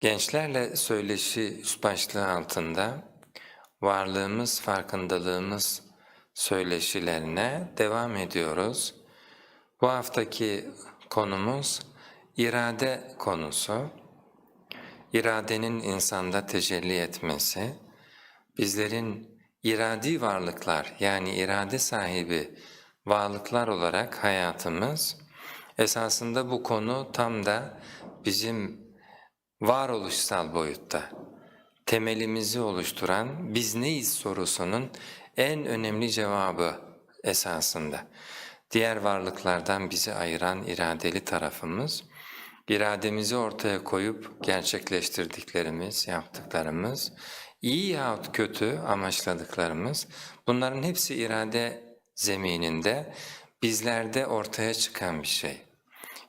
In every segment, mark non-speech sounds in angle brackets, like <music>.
Gençlerle söyleşi üst başlığı altında varlığımız, farkındalığımız söyleşilerine devam ediyoruz. Bu haftaki konumuz irade konusu. İradenin insanda tecelli etmesi, bizlerin iradi varlıklar yani irade sahibi varlıklar olarak hayatımız, esasında bu konu tam da bizim varoluşsal boyutta temelimizi oluşturan biz neyiz sorusunun en önemli cevabı esasında. Diğer varlıklardan bizi ayıran iradeli tarafımız, irademizi ortaya koyup gerçekleştirdiklerimiz, yaptıklarımız, iyi yahut kötü amaçladıklarımız, bunların hepsi irade zemininde bizlerde ortaya çıkan bir şey.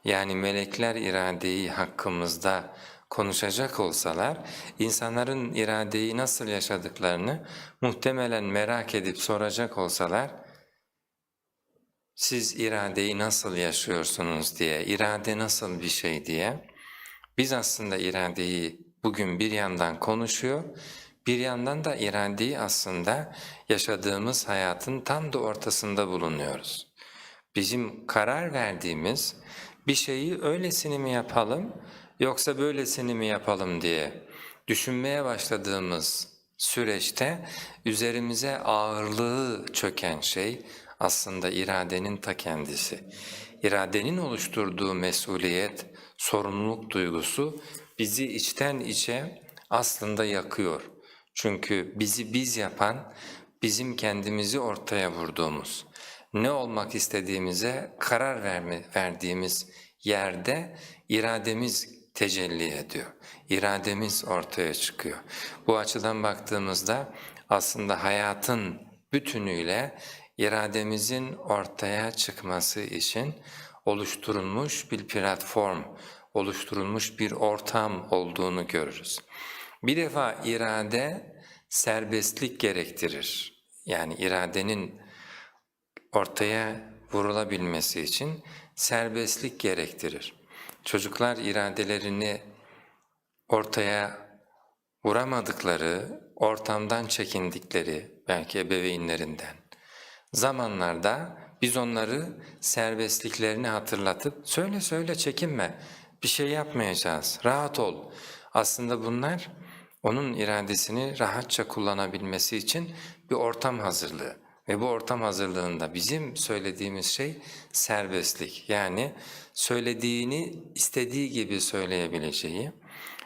Yani melekler iradeyi hakkımızda konuşacak olsalar, insanların iradeyi nasıl yaşadıklarını muhtemelen merak edip soracak olsalar, siz iradeyi nasıl yaşıyorsunuz? diye, irade nasıl bir şey? diye, biz aslında iradeyi bugün bir yandan konuşuyor, bir yandan da iradeyi aslında yaşadığımız hayatın tam da ortasında bulunuyoruz. Bizim karar verdiğimiz bir şeyi öylesini mi yapalım yoksa böylesini mi yapalım diye düşünmeye başladığımız süreçte üzerimize ağırlığı çöken şey aslında iradenin ta kendisi. İradenin oluşturduğu mesuliyet, sorumluluk duygusu bizi içten içe aslında yakıyor. Çünkü bizi biz yapan, bizim kendimizi ortaya vurduğumuz, ne olmak istediğimize karar verdiğimiz yerde irademiz tecelli ediyor. İrademiz ortaya çıkıyor. Bu açıdan baktığımızda aslında hayatın bütünüyle irademizin ortaya çıkması için oluşturulmuş bir platform, oluşturulmuş bir ortam olduğunu görürüz. Bir defa irade serbestlik gerektirir. Yani iradenin ortaya vurulabilmesi için serbestlik gerektirir. Çocuklar iradelerini ortaya vuramadıkları, ortamdan çekindikleri, belki ebeveynlerinden zamanlarda biz onları serbestliklerini hatırlatıp söyle söyle çekinme, bir şey yapmayacağız, rahat ol. Aslında bunlar onun iradesini rahatça kullanabilmesi için bir ortam hazırlığı. Ve bu ortam hazırlığında bizim söylediğimiz şey serbestlik. Yani söylediğini istediği gibi söyleyebileceği,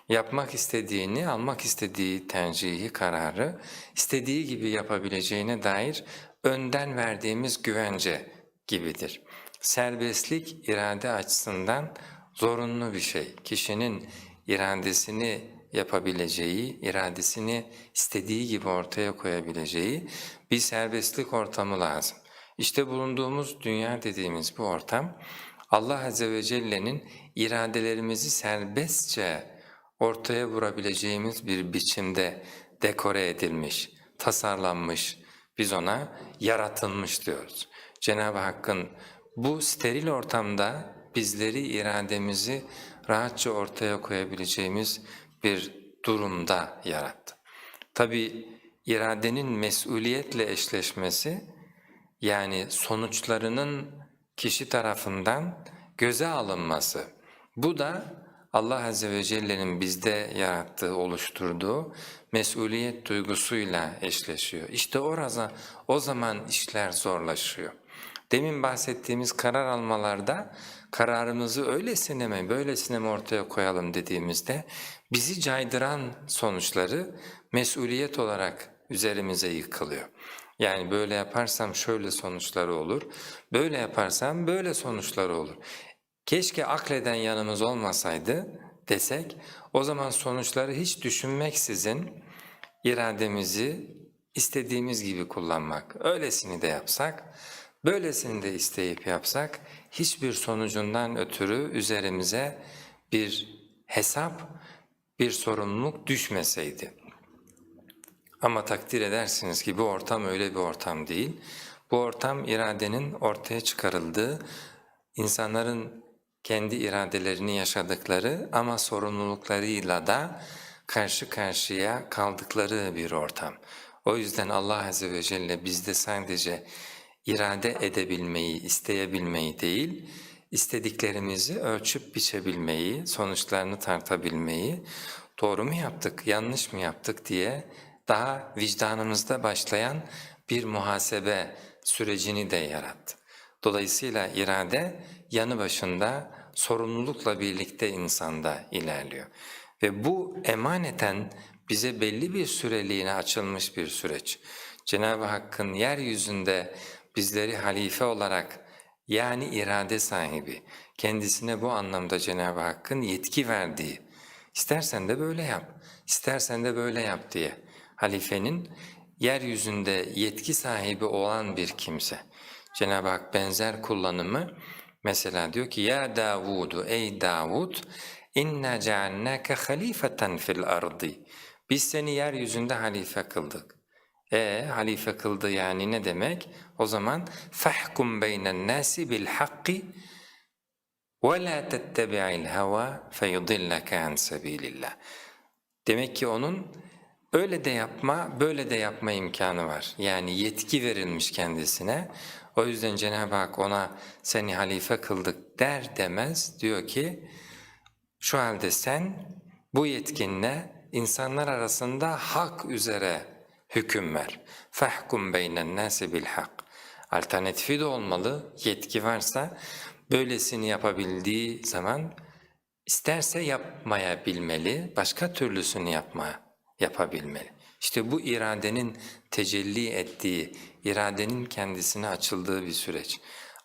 yapmak istediğini, almak istediği tercihi, kararı istediği gibi yapabileceğine dair önden verdiğimiz güvence gibidir. Serbestlik irade açısından zorunlu bir şey. Kişinin iradesini yapabileceği, iradesini istediği gibi ortaya koyabileceği bir serbestlik ortamı lazım. İşte bulunduğumuz dünya dediğimiz bu ortam Allah Azze ve Celle'nin iradelerimizi serbestçe ortaya vurabileceğimiz bir biçimde dekore edilmiş, tasarlanmış, biz ona yaratılmış diyoruz. Cenab-ı Hakk'ın bu steril ortamda bizleri irademizi rahatça ortaya koyabileceğimiz bir durumda yarattı. Tabi iradenin mesuliyetle eşleşmesi yani sonuçlarının kişi tarafından göze alınması. Bu da Allah Azze ve Celle'nin bizde yarattığı, oluşturduğu mesuliyet duygusuyla eşleşiyor. İşte orada o zaman işler zorlaşıyor. Demin bahsettiğimiz karar almalarda kararımızı öylesine mi böylesine mi ortaya koyalım dediğimizde bizi caydıran sonuçları mesuliyet olarak üzerimize yıkılıyor. Yani böyle yaparsam şöyle sonuçları olur, böyle yaparsam böyle sonuçları olur. Keşke akleden yanımız olmasaydı desek, o zaman sonuçları hiç düşünmeksizin irademizi istediğimiz gibi kullanmak, öylesini de yapsak, böylesini de isteyip yapsak, hiçbir sonucundan ötürü üzerimize bir hesap, bir sorumluluk düşmeseydi. Ama takdir edersiniz ki bu ortam öyle bir ortam değil. Bu ortam iradenin ortaya çıkarıldığı, insanların kendi iradelerini yaşadıkları ama sorumluluklarıyla da karşı karşıya kaldıkları bir ortam. O yüzden Allah Azze ve Celle bizde sadece irade edebilmeyi, isteyebilmeyi değil, istediklerimizi ölçüp biçebilmeyi, sonuçlarını tartabilmeyi, doğru mu yaptık, yanlış mı yaptık diye daha vicdanımızda başlayan bir muhasebe sürecini de yarattı. Dolayısıyla irade yanı başında sorumlulukla birlikte insanda ilerliyor. Ve bu emaneten bize belli bir süreliğine açılmış bir süreç. Cenab-ı Hakk'ın yeryüzünde bizleri halife olarak yani irade sahibi, kendisine bu anlamda Cenab-ı Hakk'ın yetki verdiği, istersen de böyle yap, istersen de böyle yap diye halifenin yeryüzünde yetki sahibi olan bir kimse. Cenab-ı Hak benzer kullanımı mesela diyor ki ya Davudu ey Davud inna cealnâke halifeten fil ardı. Biz seni yeryüzünde halife kıldık. E halife kıldı yani ne demek? O zaman fahkum beynen nasi bil hakki ve la tettebi'il hava feyudilleke an sabilillah. Demek ki onun öyle de yapma, böyle de yapma imkanı var. Yani yetki verilmiş kendisine. O yüzden Cenab-ı Hak ona seni halife kıldık der demez. Diyor ki şu halde sen bu yetkinle insanlar arasında hak üzere hüküm ver. Fahkum beynen nasi bil hak. Alternatifi de olmalı. Yetki varsa böylesini yapabildiği zaman isterse yapmayabilmeli, başka türlüsünü yapma yapabilmeli. İşte bu iradenin tecelli ettiği, iradenin kendisine açıldığı bir süreç.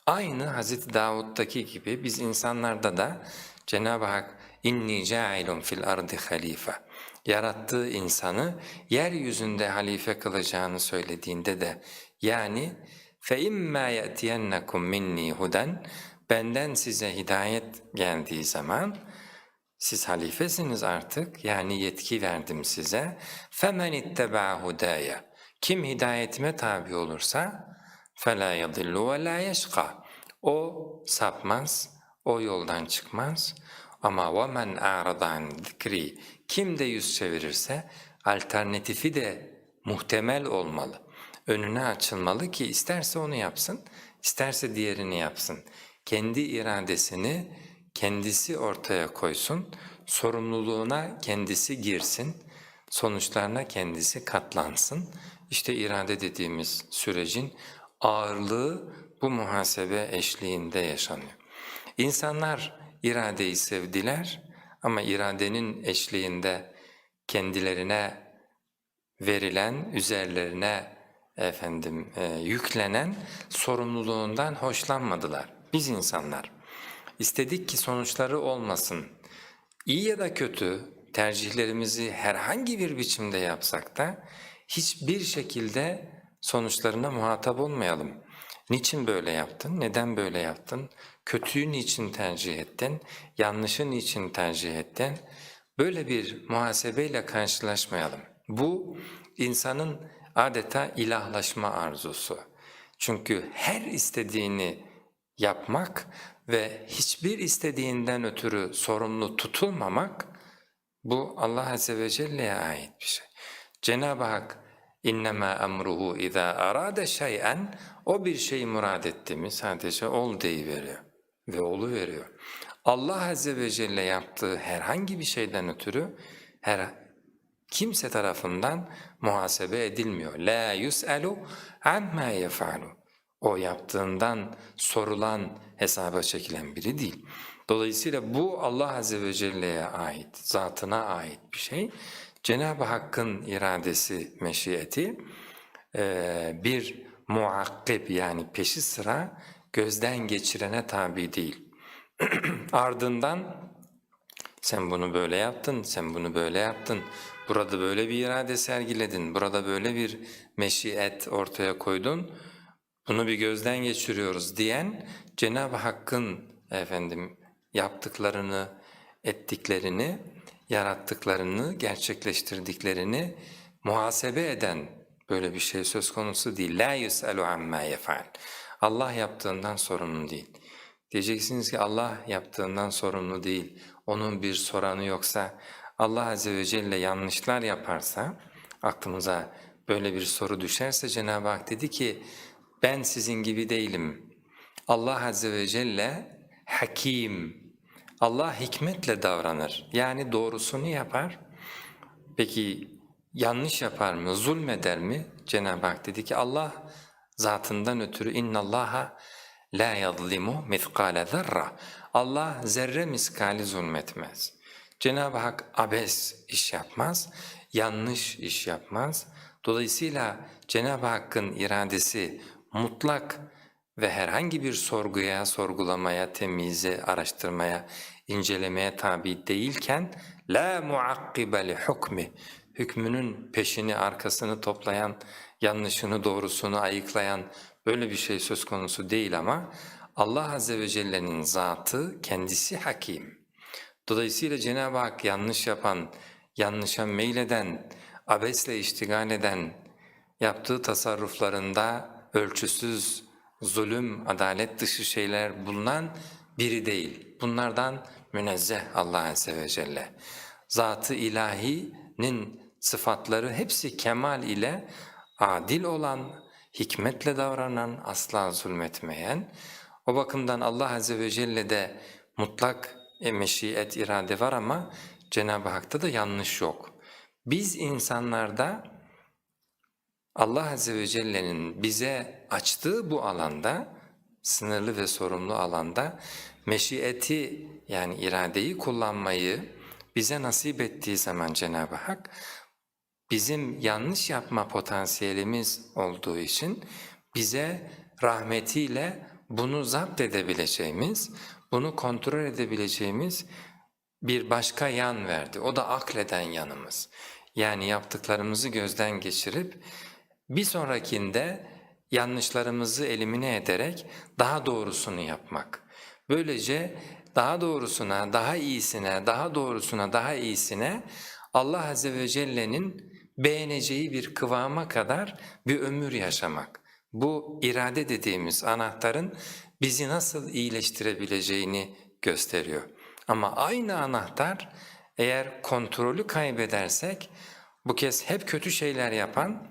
Aynı Hazreti Davud'daki gibi biz insanlarda da Cenab-ı Hak inni cailun fil ardı halife yarattığı insanı yeryüzünde halife kılacağını söylediğinde de yani fe imma yatiyennakum minni huden benden size hidayet geldiği zaman siz halifesiniz artık yani yetki verdim size. فَمَنِ اتَّبَعَ هُدَايَ Kim hidayetime tabi olursa فَلَا يَضِلُّ وَلَا يَشْقَى O sapmaz, o yoldan çıkmaz. Ama وَمَنْ اَعْرَضَ عَنْ ذِكْرِي kim de yüz çevirirse alternatifi de muhtemel olmalı. Önüne açılmalı ki isterse onu yapsın, isterse diğerini yapsın. Kendi iradesini kendisi ortaya koysun, sorumluluğuna kendisi girsin, sonuçlarına kendisi katlansın. İşte irade dediğimiz sürecin ağırlığı bu muhasebe eşliğinde yaşanıyor. İnsanlar iradeyi sevdiler ama iradenin eşliğinde kendilerine verilen, üzerlerine efendim e, yüklenen sorumluluğundan hoşlanmadılar. Biz insanlar. İstedik ki sonuçları olmasın. İyi ya da kötü tercihlerimizi herhangi bir biçimde yapsak da hiçbir şekilde sonuçlarına muhatap olmayalım. Niçin böyle yaptın? Neden böyle yaptın? Kötüyü niçin tercih ettin? Yanlışı niçin tercih ettin? Böyle bir muhasebeyle karşılaşmayalım. Bu insanın adeta ilahlaşma arzusu. Çünkü her istediğini yapmak ve hiçbir istediğinden ötürü sorumlu tutulmamak bu Allah Azze ve Celle'ye ait bir şey. Cenab-ı Hak innema emruhu iza arada şey'en o bir şeyi murad etti mi sadece ol veriyor ve olu veriyor. Allah Azze ve Celle yaptığı herhangi bir şeyden ötürü her kimse tarafından muhasebe edilmiyor. La yus'alu amma yefalu. O yaptığından sorulan, hesaba çekilen biri değil. Dolayısıyla bu Allah Azze ve Celle'ye ait, zatına ait bir şey. Cenab-ı Hakk'ın iradesi, meşiyeti bir muakkib yani peşi sıra gözden geçirene tabi değil. <clears throat> Ardından sen bunu böyle yaptın, sen bunu böyle yaptın, burada böyle bir irade sergiledin, burada böyle bir meşiyet ortaya koydun, bunu bir gözden geçiriyoruz diyen Cenab-ı Hakk'ın efendim yaptıklarını, ettiklerini, yarattıklarını, gerçekleştirdiklerini muhasebe eden böyle bir şey söz konusu değil. La yus'alu amma yef'al. Allah yaptığından sorumlu değil. Diyeceksiniz ki Allah yaptığından sorumlu değil, onun bir soranı yoksa, Allah Azze ve Celle yanlışlar yaparsa, aklımıza böyle bir soru düşerse Cenab-ı Hak dedi ki, ben sizin gibi değilim. Allah Azze ve Celle hakim, Allah hikmetle davranır. Yani doğrusunu yapar. Peki yanlış yapar mı, zulmeder mi? Cenab-ı Hak dedi ki Allah zatından ötürü innallaha la yazlimu mithqale zerra. Allah zerre miskali zulmetmez. Cenab-ı Hak abes iş yapmaz, yanlış iş yapmaz. Dolayısıyla Cenab-ı Hakk'ın iradesi mutlak ve herhangi bir sorguya, sorgulamaya, temize, araştırmaya, incelemeye tabi değilken la muakkibe li hukmi hükmünün peşini, arkasını toplayan, yanlışını, doğrusunu ayıklayan böyle bir şey söz konusu değil ama Allah Azze ve Celle'nin zatı kendisi hakim. Dolayısıyla Cenab-ı Hak yanlış yapan, yanlışa meyleden, abesle iştigal eden, yaptığı tasarruflarında ölçüsüz, zulüm, adalet dışı şeyler bulunan biri değil. Bunlardan münezzeh Allah Azze ve Celle. Zat-ı ilahinin sıfatları hepsi kemal ile adil olan, hikmetle davranan, asla zulmetmeyen. O bakımdan Allah Azze ve Celle'de mutlak e, meşiyet, irade var ama Cenab-ı Hak'ta da yanlış yok. Biz insanlarda Allah Azze ve Celle'nin bize açtığı bu alanda, sınırlı ve sorumlu alanda meşiyeti yani iradeyi kullanmayı bize nasip ettiği zaman Cenab-ı Hak bizim yanlış yapma potansiyelimiz olduğu için bize rahmetiyle bunu zapt edebileceğimiz, bunu kontrol edebileceğimiz bir başka yan verdi. O da akleden yanımız. Yani yaptıklarımızı gözden geçirip bir sonrakinde yanlışlarımızı elimine ederek daha doğrusunu yapmak. Böylece daha doğrusuna, daha iyisine, daha doğrusuna, daha iyisine Allah Azze ve Celle'nin beğeneceği bir kıvama kadar bir ömür yaşamak. Bu irade dediğimiz anahtarın bizi nasıl iyileştirebileceğini gösteriyor. Ama aynı anahtar eğer kontrolü kaybedersek bu kez hep kötü şeyler yapan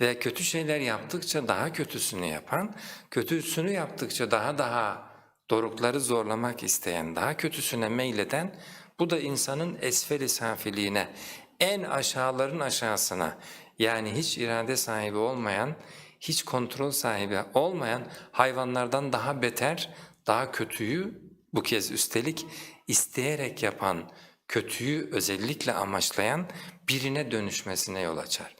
ve kötü şeyler yaptıkça daha kötüsünü yapan, kötüsünü yaptıkça daha daha dorukları zorlamak isteyen, daha kötüsüne meyleden, bu da insanın esfel-i safiliğine, en aşağıların aşağısına yani hiç irade sahibi olmayan, hiç kontrol sahibi olmayan hayvanlardan daha beter, daha kötüyü bu kez üstelik isteyerek yapan, kötüyü özellikle amaçlayan birine dönüşmesine yol açar.